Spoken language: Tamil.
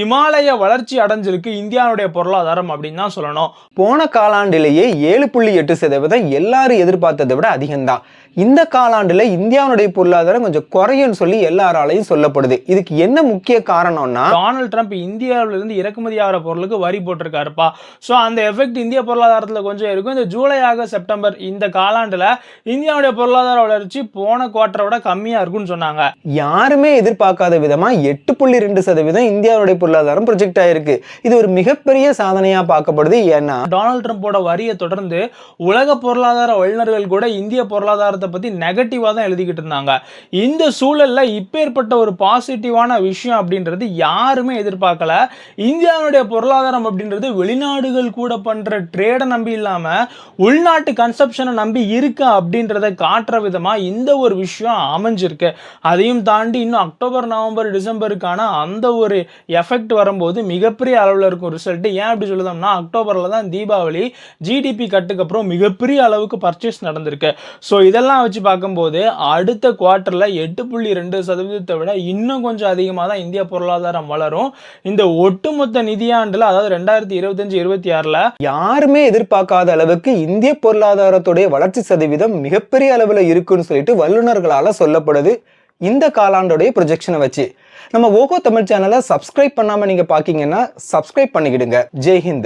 இமாலய வளர்ச்சி அடைஞ்சிருக்கு இந்தியாவுடைய பொருளாதாரம் அப்படின்னு தான் சொல்லணும். போன காலாண்டிலேயே ஏழு புள்ளி எட்டு சதவீதம் எல்லாரும் எதிர்பார்த்ததை விட அதிகம்தான். இந்த காலாண்டுல இந்தியாவுடைய பொருளாதாரம் கொஞ்சம் குறையும்னு சொல்லி எல்லாராலையும் சொல்லப்படுது. இதுக்கு என்ன முக்கிய காரணம்னா டொனால்ட் ட்ரம்ப் இந்தியாவில இருந்து இறக்குமதி ஆகிற பொருளுக்கு வரி போட்டிருக்காருப்பா. ஸோ அந்த எஃபெக்ட் இந்திய பொருளாதாரத்தில் கொஞ்சம் இருக்கும். இந்த ஜூலை ஆகஸ்ட் செப்டம்பர் இந்த காலாண்டுல இந்தியாவுடைய பொருளாதார வளர்ச்சி போன குவார்ட்டரை விட கம்மியா இருக்கும்னு சொன்னாங்க. யாருமே எதிர்பார்க்காத விதமா எட்டு புள்ளி ரெண்டு சதவீதம் இந்தியாவுடைய பொருளாதாரம் ப்ரொஜெக்ட் ஆயிருக்கு. இது ஒரு மிகப்பெரிய சாதனையா பார்க்கப்படுது. ஏன்னா டொனால்ட் ட்ரம்ப்போட வரியை தொடர்ந்து உலக பொருளாதார வல்லுநர்கள் கூட இந்திய பொருளாதாரத்தை பத்தி நெகட்டிவாக தான் எழுதிக்கிட்டு இருந்தாங்க. இந்த சூழல்ல இப்பேற்பட்ட ஒரு பாசிட்டிவான விஷயம் அப்படின்றது யாருமே எதிர்பார்க்கல. இந்தியாவுடைய பொருளாதாரம் அப்படின்றது வெளிநாடுகள் கூட பண்ற ட்ரேடை நம்பி இல்லாம உள்நாட்டு கன்சப்ஷனை நம்பி இருக்கா அப்படின்றத காட்டுற விதமா இந்த ஒரு விஷயம் அமைஞ்சிருக்கு. அதையும் தாண்டி இன்னும் அக்டோபர் நவம்பர் டிசம்பருக்கான அந்த ஒரு எஃபெக்ட் வரும்போது மிகப்பெரிய அளவில் இருக்கும் ரிசல்ட் ஏன் அப்படி சொல்லுதோம்னா அக்டோபரில் தான் தீபாவளி ஜிடிபி கட்டுக்கு அப்புறம் மிகப்பெரிய அளவுக்கு பர்ச்சேஸ் நடந்திருக்கு. ஸோ இதெல்லாம் வச்சு பார்க்கும்போது அடுத்த குவார்ட்டரில் எட்டு புள்ளி ரெண்டு சதவீதத்தை விட இன்னும் கொஞ்சம் அதிகமாக தான் இந்திய பொருளாதாரம் வளரும். இந்த ஒட்டுமொத்த நிதியாண்டில் அதாவது ரெண்டாயிரத்தி இருபத்தஞ்சு இருபத்தி ஆறில் யாருமே எதிர்பார்க்காத அளவுக்கு இந்திய பொருளாதாரத்துடைய வளர்ச்சி சதவீதம் மிகப்பெரிய அளவில் இருக்குன்னு சொல்லிட்டு வல்லுநர்களால் சொல்லப்படுது. இந்த காலாண்டோடைய ப்ரொஜெக்ஷனை வச்சு நம்ம ஓகோ தமிழ் சேனலை சப்ஸ்கிரைப் பண்ணாமல் நீங்கள் பார்க்கிங்கன்னா சப்ஸ்கிரைப் பண்ணிக்கிடுங்க. ஜெய் ஹிந்த்.